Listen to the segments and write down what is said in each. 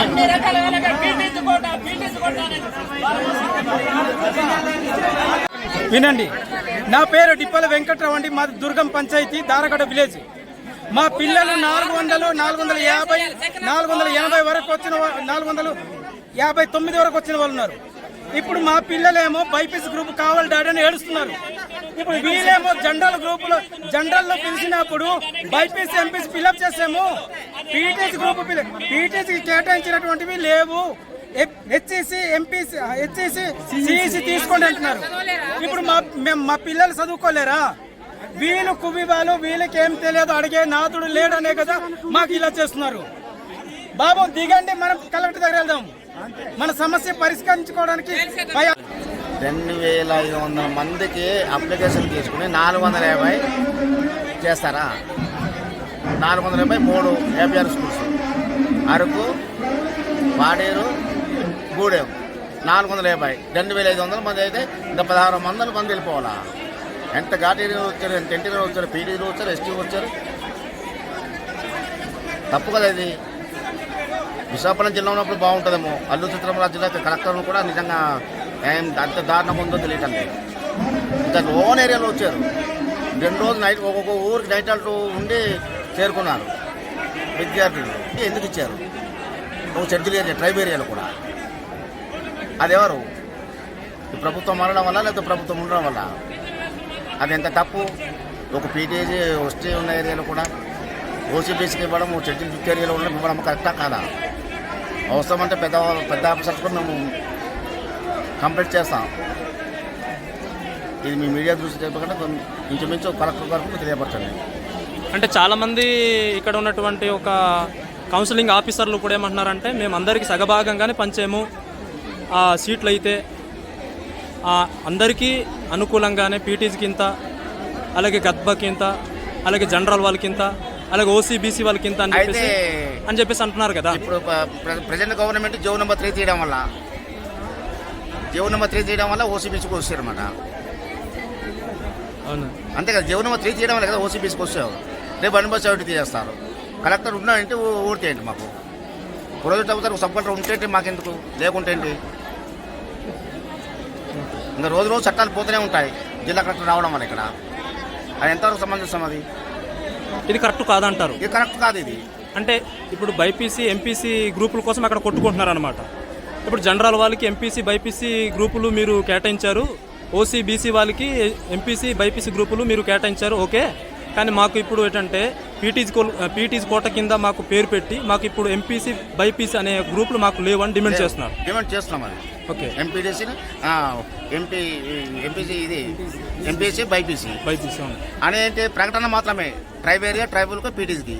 అన్ని రకాల వినండి. నా పేరు డిప్పల వెంకట్రావు అండి. మాది దుర్గం పంచాయతీ దారగడ విలేజ్. మా పిల్లలు నాలుగు వందలు నాలుగు వందల యాభై నాలుగు వందల ఎనభై వరకు వచ్చిన నాలుగు వందలు యాభై తొమ్మిది వరకు వచ్చిన వాళ్ళు ఉన్నారు. ఇప్పుడు మా పిల్లలేమో బైపీసీ గ్రూప్ కావాలి డాడీ అని ఏడుస్తున్నారు. ఇప్పుడు వీళ్ళేమో జనరల్ గ్రూప్లో జనరల్లో పిలిచినప్పుడు బైపీసీ ఎంపీస్ ఫిల్అప్ చేసాము పీటీసీ గ్రూప్ పీటీసీకి కేటాయించినటువంటివి లేవు. హెచ్ఈసి ఎంపీసీ హెచ్ఈసి సిఈసి తీసుకోండి అంటున్నారు. ఇప్పుడు మా మేము మా పిల్లలు చదువుకోలేరా? వీళ్ళు కువివాలు వీళ్ళకి ఏం తెలియదు అడిగే నాథుడు లేడనే కదా మాకు ఇలా చేస్తున్నారు. బాబు దిగండి మనం కలెక్టర్ దగ్గర వెళ్దాం. మన సమస్య పరిష్కరించుకోవడానికి రెండు వేల ఐదు వందల మందికి అప్లికేషన్ తీసుకుని నాలుగు వందల యాభై చేస్తారా? నాలుగు వందల యాభై మూడు ఏపీఆర్ స్కూల్స్. అరకు పాడేరు గూడెం. నాలుగు వందల యాభై రెండు వేల ఐదు వందల మంది అయితే ఇంకా పదహారు వందల మంది వెళ్ళిపోవాలా? ఎంత ఘాటీలు వచ్చారు ఎంత ఎన్టీలు వచ్చారు పీడీలు వచ్చారు ఎస్టీ వచ్చారు? తప్పు కదా ఇది. విశాఖపట్నం జిల్లా ఉన్నప్పుడు బాగుంటుందేమో. అల్లు చిత్రమరాజు జిల్లా కలెక్టర్ను కూడా నిజంగా ఏం అంత దారుణంగా ఉందో తెలియటండి ఇంకా ఓన్ ఏరియాలో వచ్చారు. రెండు రోజులు నైట్ ఒక్కొక్క ఊరికి నైట్ అంటూ ఉండి చేరుకున్నారు. విద్యార్థులు. ఎందుకు ఇచ్చారు? ఒక చర్చలు ఏరియా ట్రైబ్ ఏరియాలో కూడా. అదెవరు? ఈ ప్రభుత్వం మారడం వల్ల లేకపోతే ప్రభుత్వం ఉండడం వల్ల? అది ఎంత తప్పు? ఒక పీటీజీ వస్తే ఉన్న ఏరియాలో కూడా ఓసీబీసీకి ఇవ్వడం షెడ్యూల్ ఫిఫ్త్ ఏరియాలో ఉండడం ఇవ్వడం కరెక్టా కాదా? అవసరం అంటే పెద్ద పెద్ద ఆఫీసర్స్ కూడా మేము కంప్లీట్ చేస్తాం. ఇది మీ మీడియా దృష్టి చెప్పకుండా ఇంచుమించు కలెక్టర్ వరకు తెలియపరచండి. అంటే చాలామంది ఇక్కడ ఉన్నటువంటి ఒక కౌన్సిలింగ్ ఆఫీసర్లు కూడా ఏమంటున్నారంటే మేము అందరికీ సగభాగంగానే పంచాము. ఆ సీట్లు అయితే అందరికీ అనుకూలంగానే పీటీసీకి ఇంత అలాగే గద్బకి ఇంత అలాగే జనరల్ వాళ్ళకి ఇంత అలాగే ఓసీబీసీ వాళ్ళకి ఇంత అని చెప్పేసి అని చెప్పేసి అంటున్నారు కదా. ఇప్పుడు ప్రజెంట్ గవర్నమెంట్ జో నెంబర్ త్రీ తీయడం వల్ల జో నెంబర్ త్రీ తీయడం వల్ల ఓసీబీసీకి వచ్చారన్నమాట అవును. అంతే కదా జో నెంబర్ త్రీ తీయడం వల్ల కదా ఓసీబీసీకి వచ్చావు రేపు అనుభవ సెవెంటీ తీసేస్తారు. కలెక్టర్ ఉన్నాయంటే ఊరితే ఏంటి మాకు? ప్రొజెక్ట్ అవుతారు సబ్ కలెక్టర్ ఉంటే మాకెందుకు? లేకుంటే ఏంటి? ఇంకా రోజు రోజు చట్టాలు పోతూనే ఉంటాయి. జిల్లా కలెక్టర్ రావడం వల్ల ఇక్కడ. అది ఎంతవరకు సమంజసం అది? ఇది కరెక్ట్ కాదంటారు. ఇది కరెక్ట్ కాదు ఇది. అంటే ఇప్పుడు బైపీసీ ఎంపీసీ గ్రూపుల కోసం అక్కడ కొట్టుకుంటున్నారు అనమాట ఇప్పుడు జనరల్ వాళ్ళకి ఎంపీసీ బైపీసీ గ్రూపులు మీరు కేటాయించారు. ఓసీ బీసీ వాళ్ళకి ఎంపీసీ బైపీసీ గ్రూపులు మీరు కేటాయించారు ఓకే. కానీ మాకు ఇప్పుడు ఏంటంటే పీటీసీ కో పీటీసీ కోట కింద మాకు పేరు పెట్టి మాకు ఇప్పుడు ఎంపీసీ బైపీసీ అనే గ్రూపులు మాకు లేవని డిమాండ్ చేస్తున్నారు. డిమాండ్ చేస్తున్నాం అది. ఓకే. ఎంపీడీసీ ఎంపీ ఎంపీసీ ఇది ఎంపీసీ బైపీసీ. బైపీసీ అనేది ప్రకటన మాత్రమే ట్రైబ్ ఏరియా ట్రైబల్కి పీటీసీకి.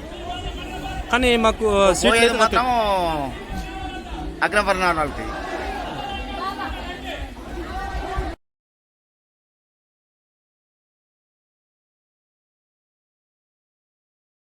కానీ మాకు అయితే మాత్రం అగ్రవర్ణాలకి.